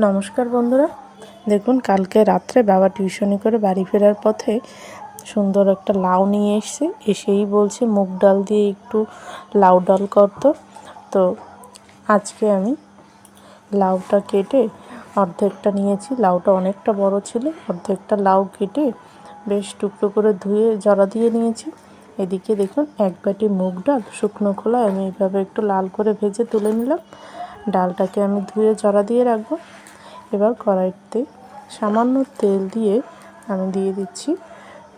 নমস্কার বন্ধুরা। দেখুন, কালকে রাত্রে বাবা টিউশনি করে বাড়ি ফেরার পথে সুন্দর একটা লাউ নিয়ে এসছে। এসেই বলছে, মুগ ডাল দিয়ে একটু লাউ ডাল করতো তো। আজকে আমি লাউটা কেটে অর্ধেকটা নিয়েছি। লাউটা অনেকটা বড় ছিল, অর্ধেকটা লাউ কেটে বেশ টুকরো করে ধুয়ে জড়া দিয়ে নিয়েছি। এদিকে দেখুন, এক বাটি মুগ ডাল, শুকনো খোলা আমি এইভাবে একটু লাল করে ভেজে তুলে নিলাম। ডালটাকে আমি ধুয়ে জড়া দিয়ে রাখব। এবার কড়াইতে সামান্য তেল দিয়ে আমি দিয়ে দিচ্ছি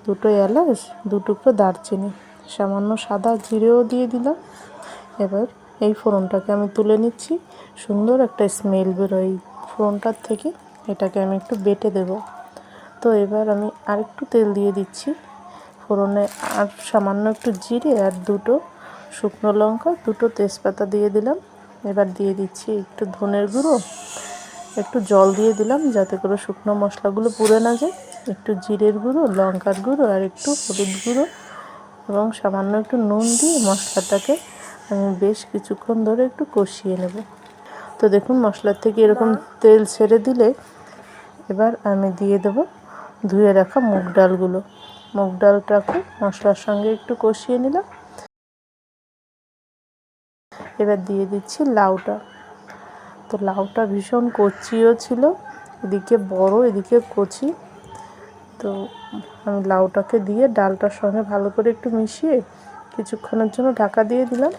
দুটো এলাচ, দু টুকরো দারচিনি, সামান্য সাদা জিরেও দিয়ে দিলাম। এবার এই ফোড়নটাকে আমি তুলে নিচ্ছি, সুন্দর একটা স্মেল বেরোয় এই ফোড়নটার থেকে, এটাকে আমি একটু বেটে দেব। তো এবার আমি আরেকটু তেল দিয়ে দিচ্ছি, ফোড়নে আর সামান্য একটু জিরে আর দুটো শুকনো লঙ্কা, দুটো তেজপাতা দিয়ে দিলাম। এবার দিয়ে দিচ্ছি একটু ধনের গুঁড়ো একটু জল দিয়ে দিলাম যাতে করে শুকনো মশলাগুলো পুড়ে না যায়। একটু জিরের গুঁড়ো, লঙ্কার গুঁড়ো আর একটু হলুদ গুঁড়ো এবং সামান্য একটু নুন দিয়ে মশলাটাকে আমি বেশ কিছুক্ষণ ধরে একটু কষিয়ে নেব। তো দেখুন মশলার থেকে এরকম তেল ছেড়ে দিলে এবার আমি দিয়ে দেব ধুয়ে রাখা মুগ ডালগুলো। মুগ ডালটাকে মশলার সঙ্গে একটু কষিয়ে নিলাম। এবার দিয়ে দিচ্ছি লাউটা। তো লাউটা ভীষণ কচিও ছিল। এদিকে বড়, এদিকে কচি। তো আমি লাউটাকে দিয়ে ডালটার সঙ্গে ভালো করে একটু মিশিয়ে কিছুক্ষণের জন্য ঢাকা দিয়ে দিলাম।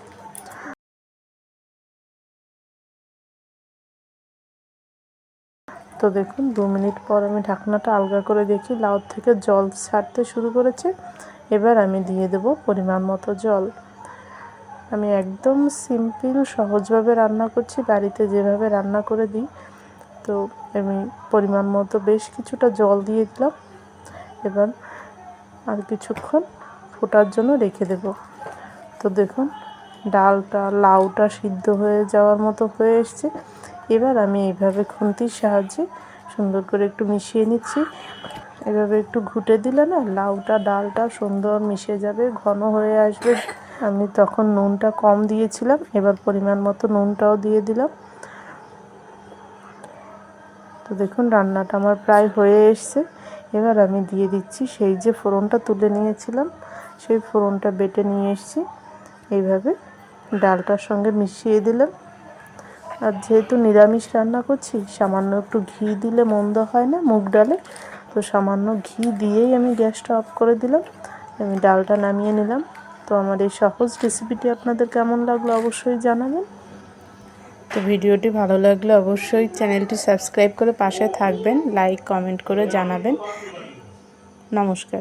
তো দেখুন, দু মিনিট পর আমি ঢাকনাটা আলগা করে দেখি, লাউ থেকে জল ছাড়তে শুরু করেছে। এবার আমি দিয়ে দেব পরিমাণ মতো জল। আমি একদম সিম্পল, সহজভাবে রান্না করছি, বাড়িতে যেভাবে রান্না করে দিই। তো আমি পরিমাণ মতো বেশ কিছুটা জল দিয়ে দিলাম। এবার আর কিছুক্ষণ ফোটার জন্য রেখে দেব। তো দেখুন, ডালটা, লাউটা সিদ্ধ হয়ে যাওয়ার মতো হয়ে এসছে। এবার আমি এইভাবে খুন্তির সাহায্যে সুন্দর করে একটু মিশিয়ে নিচ্ছি। এভাবে একটু ঘুটে দিলে না, লাউটা, ডালটা সুন্দর মিশে যাবে, ঘন হয়ে আসবে। আমি তখন নুনটা কম দিয়েছিলাম, এবার পরিমাণ মতো নুনটাও দিয়ে দিলাম। তো দেখুন, রান্নাটা আমার প্রায় হয়ে এসছে। এবার আমি দিয়ে দিচ্ছি সেই যে ফোড়নটা তুলে নিয়েছিলাম, সেই ফোড়নটা বেটে নিয়ে এসেছি। এইভাবে ডালটার সঙ্গে মিশিয়ে দিলাম। আর যেহেতু নিরামিষ রান্না করছি, সামান্য একটু ঘি দিলে মন্দ হয় না মুগ ডালে, তো সামান্য ঘি দিয়েই আমি গ্যাসটা অফ করে দিলাম। আমি ডালটা নামিয়ে নিলাম। তো আমার এই সহজ রেসিপিটি আপনাদের কেমন লাগল অবশ্যই জানাবেন। তো ভিডিওটি ভালো লাগলে অবশ্যই চ্যানেলটি সাবস্ক্রাইব করে পাশে থাকবেন, লাইক, কমেন্ট করে জানাবেন। নমস্কার।